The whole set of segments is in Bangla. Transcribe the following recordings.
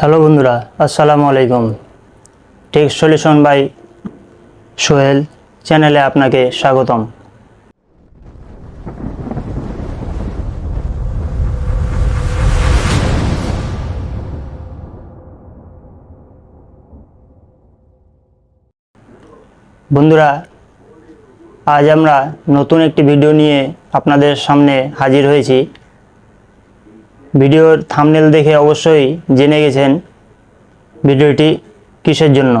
হ্যালো বন্ধুরা, আসসালামু আলাইকুম। টেক সলিউশন বাই সোহেল চ্যানেলে আপনাকে স্বাগতম। বন্ধুরা, আজ আমরা নতুন একটি ভিডিও নিয়ে আপনাদের সামনে হাজির হয়েছি। ভিডিওর থামনেল দেখে অবশ্যই জেনে গেছেন ভিডিওটি কিসের জন্য।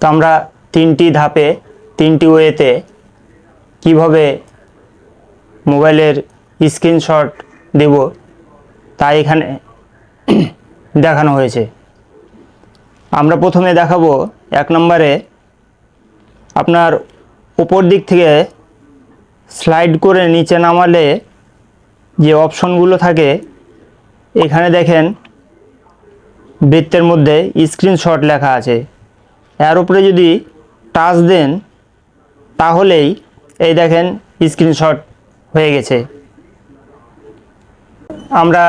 তো আমরা তিনটি ধাপে, তিনটি ওয়েতে কীভাবে মোবাইলের স্ক্রিনশট দেব তা এখানে দেখানো হয়েছে। আমরা প্রথমে দেখাবো এক নম্বরে আপনার উপর দিক থেকে স্লাইড করে নিচে নামালে যে অপশনগুলো থাকে, এখানে দেখেন বৃত্তের মধ্যে স্ক্রিনশট লেখা আছে। এর উপরে যদি টাচ দেন, তাহলেই এই দেখেন স্ক্রিনশট হয়ে গেছে। আমরা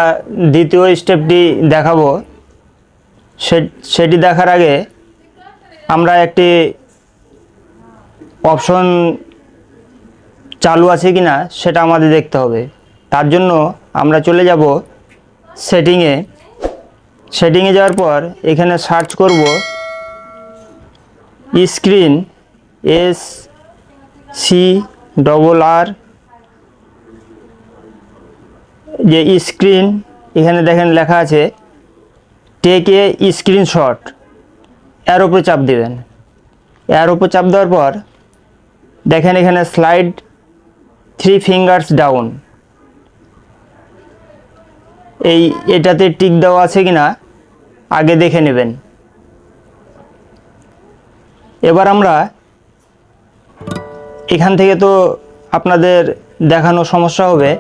দ্বিতীয় স্টেপটি দেখাবো। সেটি দেখার আগে আমরা একটি অপশন চালু আছে কি না সেটা আমাদের দেখতে হবে। তার জন্য আমরা চলে যাব সেটিংয়ে সেটিংয়ে যাওয়ার পর এখানে সার্চ করব screen S C double R যে স্ক্রিন এখানে দেখেন লেখা আছে টেক এ স্ক্রিনশট এর ওপরে চাপ দেবেন। এর ওপরে চাপ দেওয়ার পর দেখেন এখানে স্লাইড থ্রি ফিঙ্গার্স ডাউন এই এটাতে টিক দেওয়া আছে কি না আগে দেখে নেবেন। এবার আমরা এখান থেকে তো আপনাদের দেখানো সমস্যা হবে,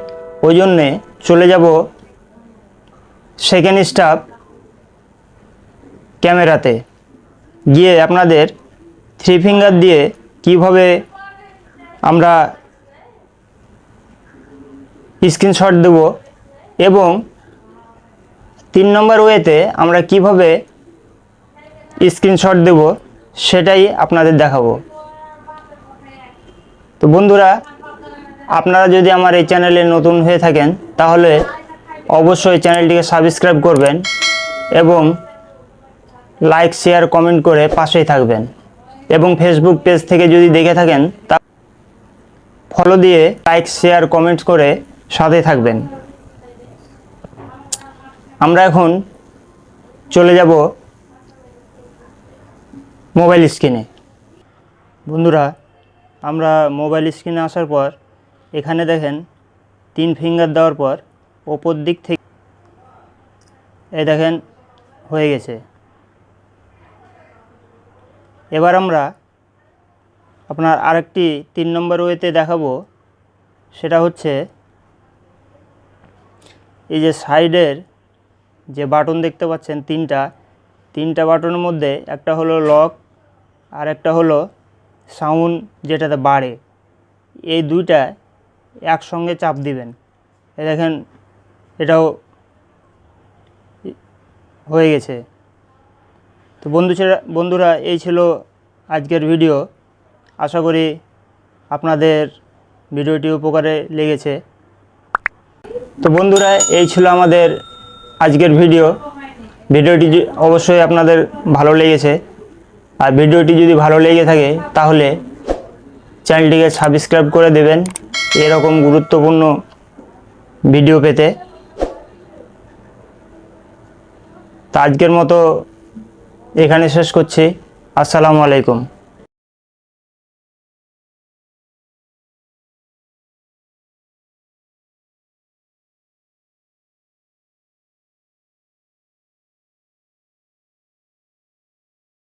ওই জন্যে চলে যাব সেকেন্ড স্টাফ ক্যামেরাতে। গিয়ে আপনাদের থ্রি ফিঙ্গার দিয়ে কীভাবে আমরা স্ক্রিনশট দেব এবং তিন নম্বর ওয়েতে আমরা কীভাবে স্ক্রিনশট দেব সেটাই আপনাদের দেখাবো। তো বন্ধুরা, আপনারা যদি আমার এই চ্যানেলে নতুন হয়ে থাকেন, তাহলে অবশ্যই চ্যানেলটিকে সাবস্ক্রাইব করবেন এবং লাইক, শেয়ার, কমেন্ট করে পাশেই থাকবেন। এবং ফেসবুক পেজ থেকে যদি দেখে থাকেন, তা ফলো দিয়ে লাইক, শেয়ার, কমেন্ট করে সাথে থাকবেন। আমরা এখন চলে যাব মোবাইল স্ক্রিনে বন্ধুরা, আমরা মোবাইল স্ক্রিনে আসার পর, এখানে দেখেন তিন ফিঙ্গার দেওয়ার পর ওপর দিক থেকে এ দেখেন হয়ে গেছে। এবার আমরা আপনার আরেকটি তিন নম্বর ওয়েতে দেখাবো। সেটা হচ্ছে এই যে সাইডের যে বাটন দেখতে পাচ্ছেন তিনটা তিনটা বাটনের মধ্যে একটা হলো লক আর একটা হলো সাউন্ড যেটাতে বাড়ে। এই দুইটা একসঙ্গে চাপ দিবেন। দেখেন, এটাও হয়ে গেছে। তো বন্ধু বন্ধুরা, এই ছিল আজকের ভিডিও আশা করি আপনাদের ভিডিওটি উপকারে লেগেছে। তো বন্ধুরা, এই ছিল আমাদের আজকের ভিডিও। ভিডিওটি অবশ্যই আপনাদের ভালো লেগেছে। আর ভিডিওটি যদি ভালো লেগে থাকে, তাহলে চ্যানেলটিকে সাবস্ক্রাইব করে দেবেন এরকম গুরুত্বপূর্ণ ভিডিও পেতে। তা আজকের মতো এখানে শেষ করছি। আসসালামু আলাইকুম।